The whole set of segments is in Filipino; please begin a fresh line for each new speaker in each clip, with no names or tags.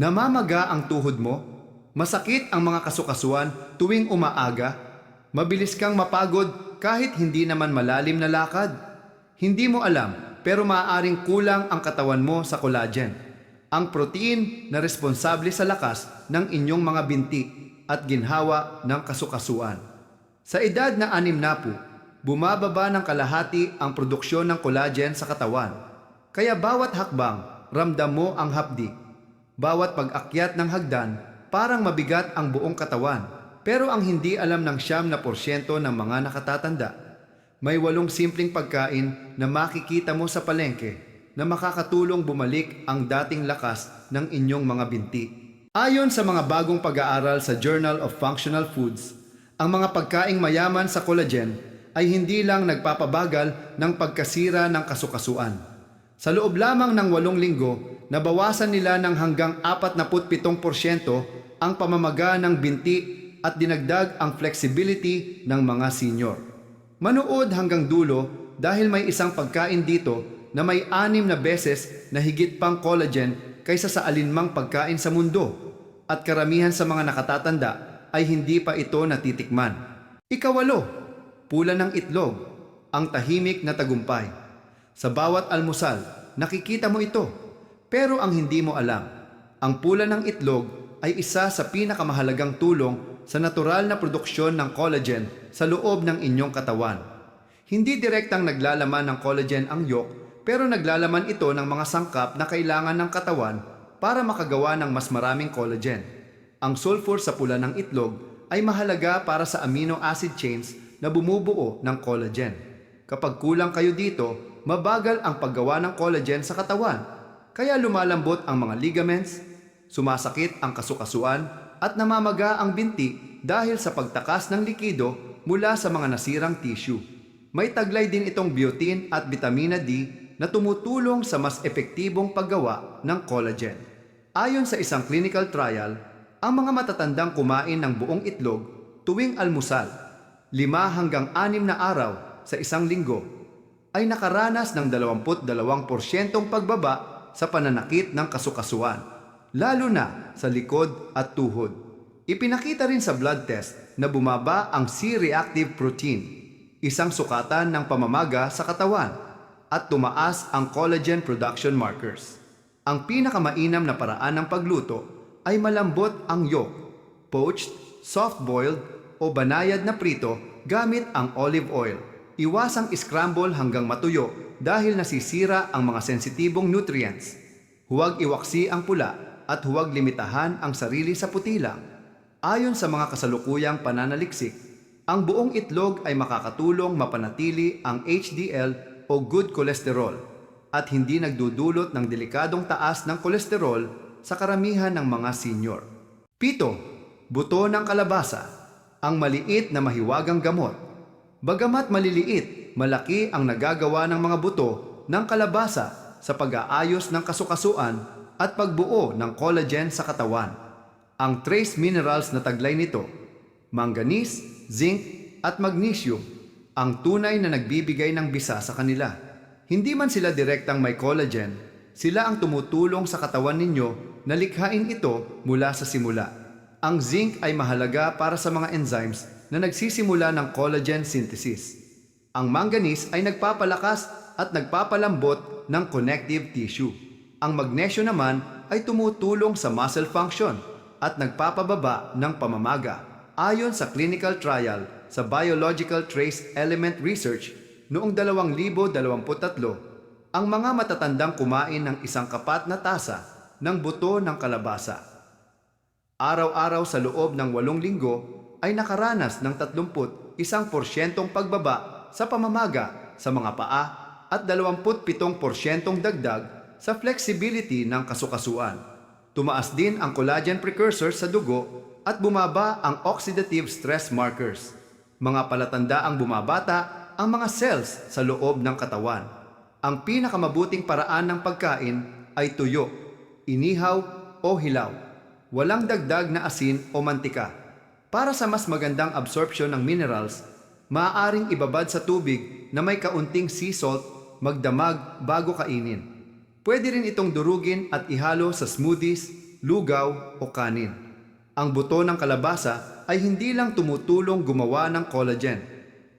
Namamaga ang tuhod mo? Masakit ang mga kasukasuan tuwing umaaga? Mabilis kang mapagod kahit hindi naman malalim na lakad? Hindi mo alam pero maaaring kulang ang katawan mo sa collagen. Ang protein na responsable sa lakas ng inyong mga binti at ginhawa ng kasukasuan. Sa edad na anim na po, bumababa ng kalahati ang produksyon ng collagen sa katawan. Kaya bawat hakbang, ramdam mo ang hapdi. Bawat pag-akyat ng hagdan, parang mabigat ang buong katawan. Pero ang hindi alam ng siyam na porsyento ng mga nakatatanda, may walong simpleng pagkain na makikita mo sa palengke na makakatulong bumalik ang dating lakas ng inyong mga binti. Ayon sa mga bagong pag-aaral sa Journal of Functional Foods, ang mga pagkaing mayaman sa collagen ay hindi lang nagpapabagal ng pagkasira ng kasukasuan. Sa loob lamang ng walong linggo, nabawasan nila ng hanggang 47% ang pamamaga ng binti at dinagdag ang flexibility ng mga senior. Manood hanggang dulo dahil may isang pagkain dito na may anim na beses na higit pang collagen kaysa sa alinmang pagkain sa mundo at karamihan sa mga nakatatanda ay hindi pa ito natitikman. Ikawalo, pula ng itlog, ang tahimik na tagumpay. Sa bawat almusal, nakikita mo ito. Pero ang hindi mo alam, ang pula ng itlog ay isa sa pinakamahalagang tulong sa natural na produksyon ng collagen sa loob ng inyong katawan. Hindi direktang naglalaman ng collagen ang yolk, pero naglalaman ito ng mga sangkap na kailangan ng katawan para makagawa ng mas maraming collagen. Ang sulfur sa pula ng itlog ay mahalaga para sa amino acid chains na bumubuo ng collagen. Kapag kulang kayo dito, mabagal ang paggawa ng collagen sa katawan. Kaya lumalambot ang mga ligaments, sumasakit ang kasukasuan, at namamaga ang binti dahil sa pagtakas ng likido mula sa mga nasirang tissue. May taglay din itong biotin at vitamina D na tumutulong sa mas epektibong paggawa ng collagen. Ayon sa isang clinical trial, ang mga matatandang kumain ng buong itlog tuwing almusal, lima hanggang anim na araw sa isang linggo, ay nakaranas ng 22% pagbaba sa pananakit ng kasukasuan, lalo na sa likod at tuhod. Ipinakita rin sa blood test na bumaba ang C-reactive protein, isang sukatan ng pamamaga sa katawan, at tumaas ang collagen production markers. Ang pinakamainam na paraan ng pagluto ay malambot ang yolk, poached, soft-boiled, o banayad na prito gamit ang olive oil. Iwasang scramble hanggang matuyo dahil nasisira ang mga sensitibong nutrients. Huwag iwaksi ang pula at huwag limitahan ang sarili sa puti lang. Ayon sa mga kasalukuyang pananaliksik, ang buong itlog ay makakatulong mapanatili ang HDL o good cholesterol at hindi nagdudulot ng delikadong taas ng kolesterol sa karamihan ng mga senior. Pito, buto ng kalabasa, ang maliit na mahiwagang gamot. Bagamat maliliit, malaki ang nagagawa ng mga buto ng kalabasa sa pag-aayos ng kasukasuan at pagbuo ng collagen sa katawan. Ang trace minerals na taglay nito, manganese, zinc, at magnesium, ang tunay na nagbibigay ng bisa sa kanila. Hindi man sila direktang may collagen, sila ang tumutulong sa katawan ninyo na likhain ito mula sa simula. Ang zinc ay mahalaga para sa mga enzymes na nagsisimula ng collagen synthesis. Ang manganese ay nagpapalakas at nagpapalambot ng connective tissue. Ang magnesyo naman ay tumutulong sa muscle function at nagpapababa ng pamamaga. Ayon sa clinical trial sa Biological Trace Element Research noong 2023, ang mga matatandang kumain ng isang kapat na tasa ng buto ng kalabasa. Araw-araw sa loob ng walong linggo ay nakaranas ng 31% pagbaba sa pamamaga sa mga paa at 27% dagdag sa flexibility ng kasukasuan. Tumaas din ang collagen precursor sa dugo at bumaba ang oxidative stress markers. Mga palatandaang bumabata ang mga cells sa loob ng katawan. Ang pinakamabutong paraan ng pagkain ay tuyo, inihaw o hilaw. Walang dagdag na asin o mantika. Para sa mas magandang absorption ng minerals, maaaring ibabad sa tubig na may kaunting sea salt magdamag bago kainin. Pwede rin itong durugin at ihalo sa smoothies, lugaw o kanin. Ang buto ng kalabasa ay hindi lang tumutulong gumawa ng collagen.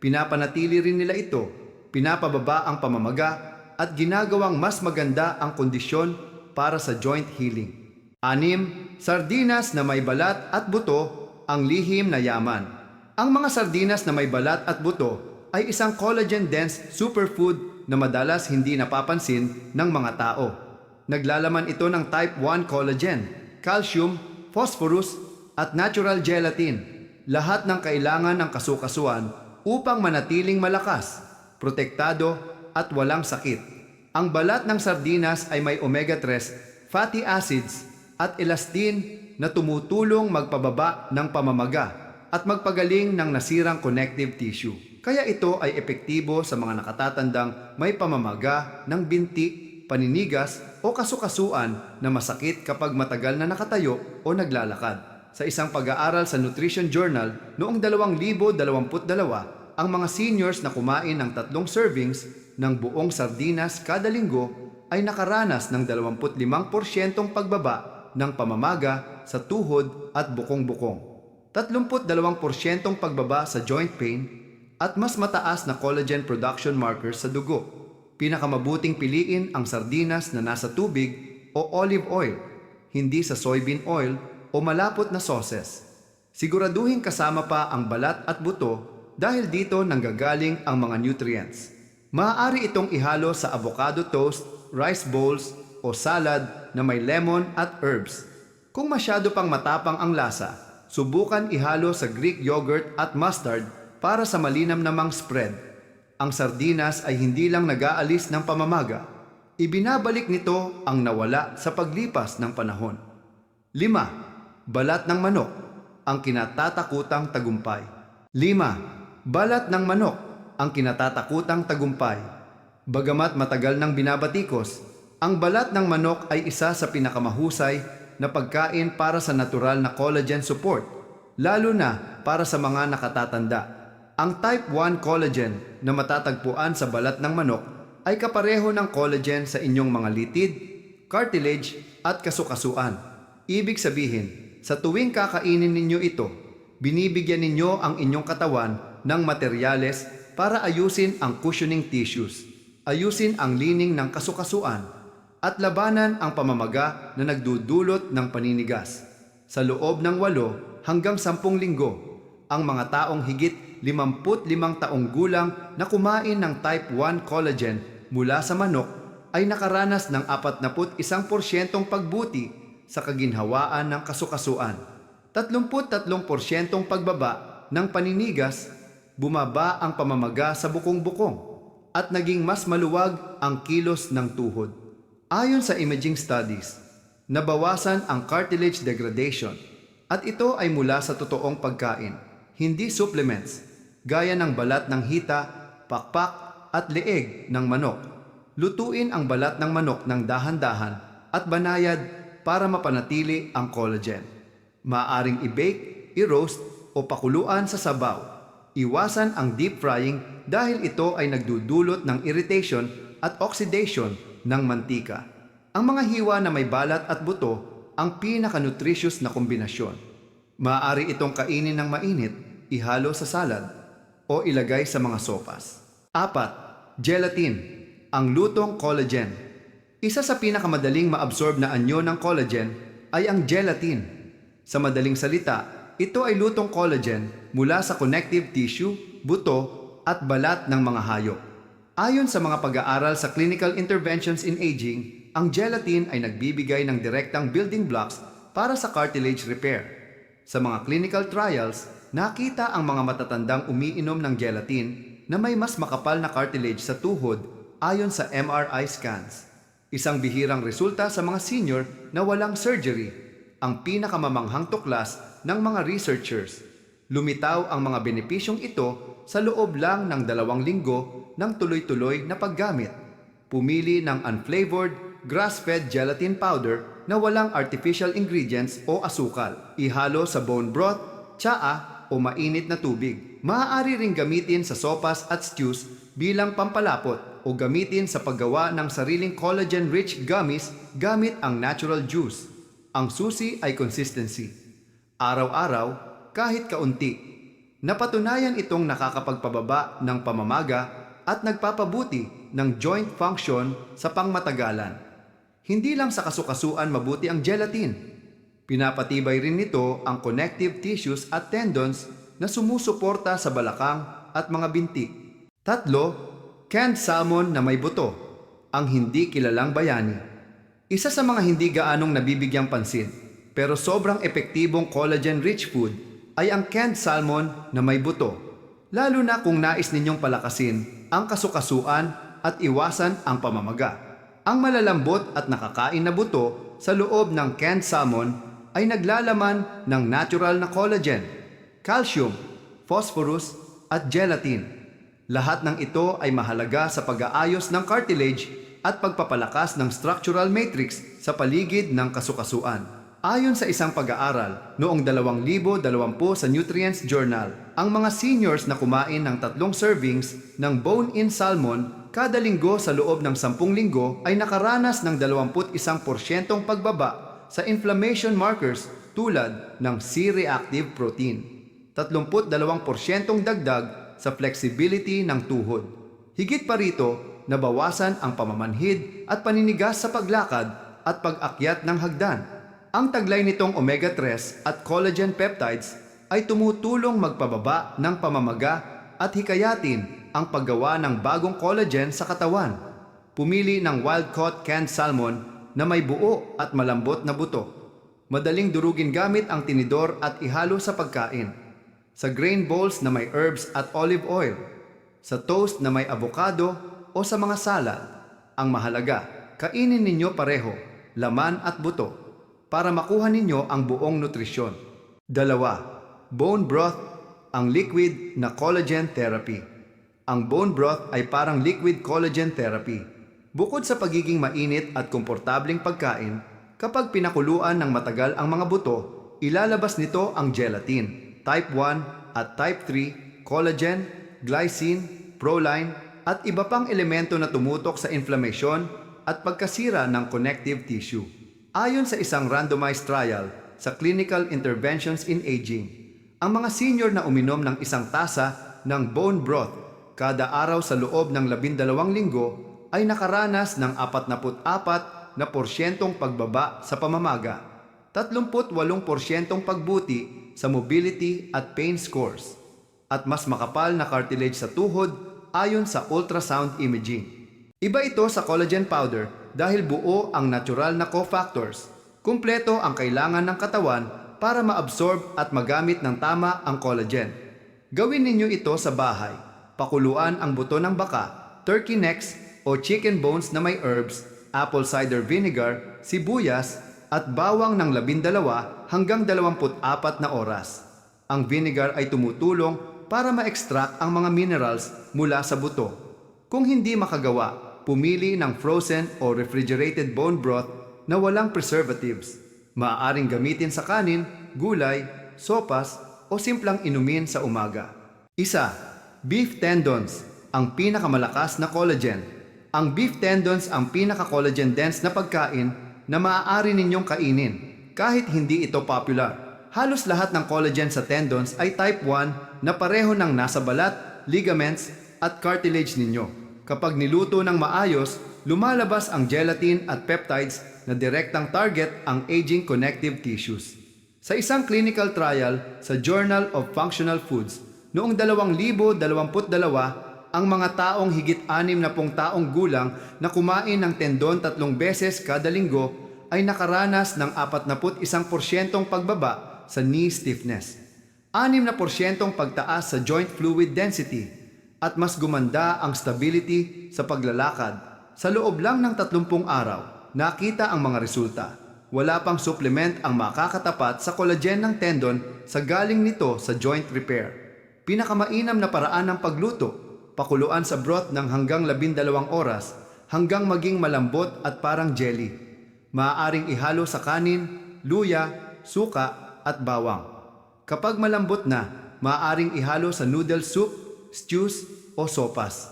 Pinapanatili rin nila ito, pinapababa ang pamamaga at ginagawang mas maganda ang kondisyon para sa joint healing. Anim, sardinas na may balat at buto ang lihim na yaman. Ang mga sardinas na may balat at buto ay isang collagen-dense superfood na madalas hindi napapansin ng mga tao. Naglalaman ito ng type 1 collagen, calcium, phosphorus, at natural gelatin. Lahat ng kailangan ng kasukasuan upang manatiling malakas, protektado, at walang sakit. Ang balat ng sardinas ay may omega-3, fatty acids, at elastin na tumutulong magpababa ng pamamaga at magpagaling ng nasirang connective tissue. Kaya ito ay epektibo sa mga nakatatandang may pamamaga ng binti, paninigas o kasukasuan na masakit kapag matagal na nakatayo o naglalakad. Sa isang pag-aaral sa Nutrition Journal noong 2022, ang mga seniors na kumain ng tatlong servings ng buong sardinas kada linggo ay nakaranas ng 25% pagbaba ng pamamaga sa tuhod at bukong-bukong. 32% pagbaba sa joint pain at mas mataas na collagen production markers sa dugo. Pinakamabuting piliin ang sardinas na nasa tubig o olive oil, hindi sa soybean oil o malapot na sauces. Siguraduhin kasama pa ang balat at buto dahil dito nanggagaling ang mga nutrients. Maaari itong ihalo sa avocado toast, rice bowls o salad na may lemon at herbs. Kung masyado pang matapang ang lasa, subukan ihalo sa Greek yogurt at mustard para sa malinam namang spread. Ang sardinas ay hindi lang nag-aalis ng pamamaga, ibinabalik nito ang nawala sa paglipas ng panahon. 5. Balat ng manok, ang kinatatakutang tagumpay. 5. Balat ng manok, ang kinatatakutang tagumpay. Bagamat matagal nang binabatikos, ang balat ng manok ay isa sa pinakamahusay na pagkain para sa natural na collagen support, lalo na para sa mga nakatatanda. Ang type 1 collagen na matatagpuan sa balat ng manok ay kapareho ng collagen sa inyong mga litid, cartilage at kasukasuan. Ibig sabihin, sa tuwing kakainin ninyo ito, binibigyan ninyo ang inyong katawan ng materyales para ayusin ang cushioning tissues, ayusin ang lining ng kasukasuan, at labanan ang pamamaga na nagdudulot ng paninigas. Sa loob ng walo hanggang sampung linggo, ang mga taong higit 55 taong gulang na kumain ng type 1 collagen mula sa manok ay nakaranas ng 41% pagbuti sa kaginhawaan ng kasukasuan. 33% pagbaba ng paninigas, bumaba ang pamamaga sa bukong-bukong at naging mas maluwag ang kilos ng tuhod. Ayon sa imaging studies, nabawasan ang cartilage degradation at ito ay mula sa totoong pagkain, hindi supplements, gaya ng balat ng hita, pakpak at leeg ng manok. Lutuin ang balat ng manok ng dahan-dahan at banayad para mapanatili ang collagen. Maaring i-bake, i-roast o pakuluan sa sabaw. Iwasan ang deep frying dahil ito ay nagdudulot ng irritation at oxidation ng mantika. Ang mga hiwa na may balat at buto ang pinaka-nutritious na kombinasyon. Maaari itong kainin ng mainit, ihalo sa salad, o ilagay sa mga sopas. Apat, gelatin, ang lutong collagen. Isa sa pinakamadaling maabsorb na anyo ng collagen ay ang gelatin. Sa madaling salita, ito ay lutong collagen mula sa connective tissue, buto, at balat ng mga hayop. Ayon sa mga pag-aaral sa clinical interventions in aging, ang gelatin ay nagbibigay ng direktang building blocks para sa cartilage repair. Sa mga clinical trials, nakita ang mga matatandang umiinom ng gelatin na may mas makapal na cartilage sa tuhod ayon sa MRI scans. Isang bihirang resulta sa mga senior na walang surgery, ang pinakamamanghang tuklas ng mga researchers. Lumitaw ang mga benepisyong ito sa loob lang ng dalawang linggo ng tuloy-tuloy na paggamit. Pumili ng unflavored, grass-fed gelatin powder na walang artificial ingredients o asukal. Ihalo sa bone broth, tsaa o mainit na tubig. Maaari ring gamitin sa sopas at stews bilang pampalapot o gamitin sa paggawa ng sariling collagen-rich gummies gamit ang natural juice. Ang susi ay consistency. Araw-araw, kahit kaunti. Napatunayan itong nakakapagpababa ng pamamaga at nagpapabuti ng joint function sa pangmatagalan. Hindi lang sa kasukasuan mabuti ang gelatin. Pinapatibay rin nito ang connective tissues at tendons na sumusuporta sa balakang at mga binti. Tatlo, canned salmon na may buto, ang hindi kilalang bayani. Isa sa mga hindi gaanong nabibigyang pansin, pero sobrang epektibong collagen-rich food ay ang canned salmon na may buto. Lalo na kung nais ninyong palakasin ang kasukasuan at iwasan ang pamamaga. Ang malalambot at nakakain na buto sa loob ng canned salmon ay naglalaman ng natural na collagen, calcium, phosphorus at gelatin. Lahat ng ito ay mahalaga sa pag-aayos ng cartilage at pagpapalakas ng structural matrix sa paligid ng kasukasuan. Ayon sa isang pag-aaral noong 2020 sa Nutrients Journal, ang mga seniors na kumain ng tatlong servings ng bone-in salmon kada linggo sa loob ng 10 linggo ay nakaranas ng 21% pagbaba sa inflammation markers tulad ng C-reactive protein. 32% dagdag sa flexibility ng tuhod. Higit pa rito, nabawasan ang pamamanhid at paninigas sa paglakad at pag-akyat ng hagdan. Ang taglay nitong omega-3 at collagen peptides ay tumutulong magpababa ng pamamaga at hikayatin ang paggawa ng bagong collagen sa katawan. Pumili ng wild-caught canned salmon na may buo at malambot na buto. Madaling durugin gamit ang tinidor at ihalo sa pagkain. Sa grain bowls na may herbs at olive oil. Sa toast na may avocado o sa mga salad. Ang mahalaga, kainin ninyo pareho, laman at buto, para makuha ninyo ang buong nutrisyon. Dalawa, bone broth, ang liquid na collagen therapy. Ang bone broth ay parang liquid collagen therapy. Bukod sa pagiging mainit at komportabling pagkain, kapag pinakuluan ng matagal ang mga buto, ilalabas nito ang gelatin, type 1 at type 3, collagen, glycine, proline, at iba pang elemento na tumutok sa inflammation at pagkasira ng connective tissue. Ayon sa isang randomized trial sa Clinical Interventions in Aging, ang mga senior na uminom ng isang tasa ng bone broth kada araw sa loob ng labindalawang linggo ay nakaranas ng 44 na porsyentong pagbaba sa pamamaga, 38 porsyentong pagbuti sa mobility at pain scores, at mas makapal na cartilage sa tuhod ayon sa ultrasound imaging. Iba ito sa collagen powder dahil buo ang natural na cofactors. Kumpleto ang kailangan ng katawan para maabsorb at magamit ng tama ang collagen. Gawin ninyo ito sa bahay. Pakuluan ang buto ng baka, turkey necks o chicken bones na may herbs, apple cider vinegar, sibuyas at bawang ng labindalawa hanggang 24 na oras. Ang vinegar ay tumutulong para ma-extract ang mga minerals mula sa buto. Kung hindi makagawa, pumili ng frozen o refrigerated bone broth na walang preservatives. Maaaring gamitin sa kanin, gulay, sopas o simplang inumin sa umaga. Isa, beef tendons, ang pinakamalakas na collagen. Ang beef tendons ang pinaka-collagen dense na pagkain na maaari ninyong kainin kahit hindi ito popular. Halos lahat ng collagen sa tendons ay type 1 na pareho ng nasa balat, ligaments at cartilage ninyo. Kapag niluto ng maayos, lumalabas ang gelatin at peptides na direktang target ang aging connective tissues. Sa isang clinical trial sa Journal of Functional Foods, noong 2022, ang mga taong higit anim na pong taong gulang na kumain ng tendon tatlong beses kada linggo ay nakaranas ng 41% pagbaba sa knee stiffness, 6% pagtaas sa joint fluid density, at mas gumanda ang stability sa paglalakad. Sa loob lang ng 30 araw, nakita ang mga resulta. Wala pang supplement ang makakatapat sa collagen ng tendon sa galing nito sa joint repair. Pinakamainam na paraan ng pagluto, pakuluan sa broth ng hanggang 12 oras hanggang maging malambot at parang jelly. Maaaring ihalo sa kanin, luya, suka at bawang. Kapag malambot na, maaaring ihalo sa noodle soup, stews o sopas.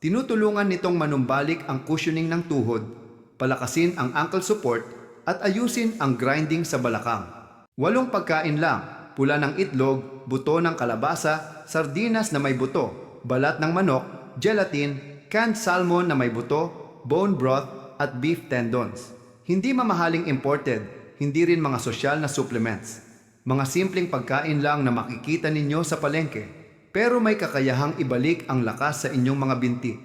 Tinutulungan nitong manumbalik ang cushioning ng tuhod, palakasin ang ankle support at ayusin ang grinding sa balakang. Walong pagkain lang, pula ng itlog, buto ng kalabasa, sardinas na may buto, balat ng manok, gelatin, canned salmon na may buto, bone broth at beef tendons. Hindi mamahaling imported, hindi rin mga sosyal na supplements. Mga simpleng pagkain lang na makikita ninyo sa palengke, pero may kakayahang ibalik ang lakas sa inyong mga binti.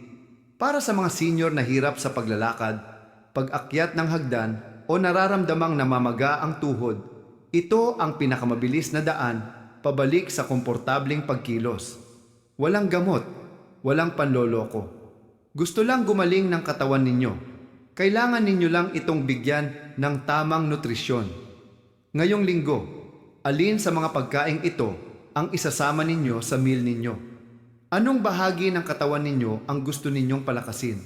Para sa mga senior na hirap sa paglalakad, pag-akyat ng hagdan o nararamdamang namamaga ang tuhod, ito ang pinakamabilis na daan pabalik sa komportabling pagkilos. Walang gamot, walang panloloko. Gusto lang gumaling ng katawan ninyo. Kailangan ninyo lang itong bigyan ng tamang nutrisyon. Ngayong linggo, alin sa mga pagkaing ito ang isasama ninyo sa meal ninyo? Anong bahagi ng katawan ninyo ang gusto ninyong palakasin?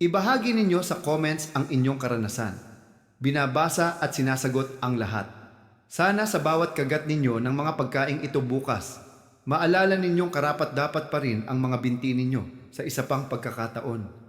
Ibahagi ninyo sa comments ang inyong karanasan. Binabasa at sinasagot ang lahat. Sana sa bawat kagat ninyo ng mga pagkaing ito bukas, maalala ninyong karapat dapat pa rin ang mga binti ninyo sa isa pang pagkakataon.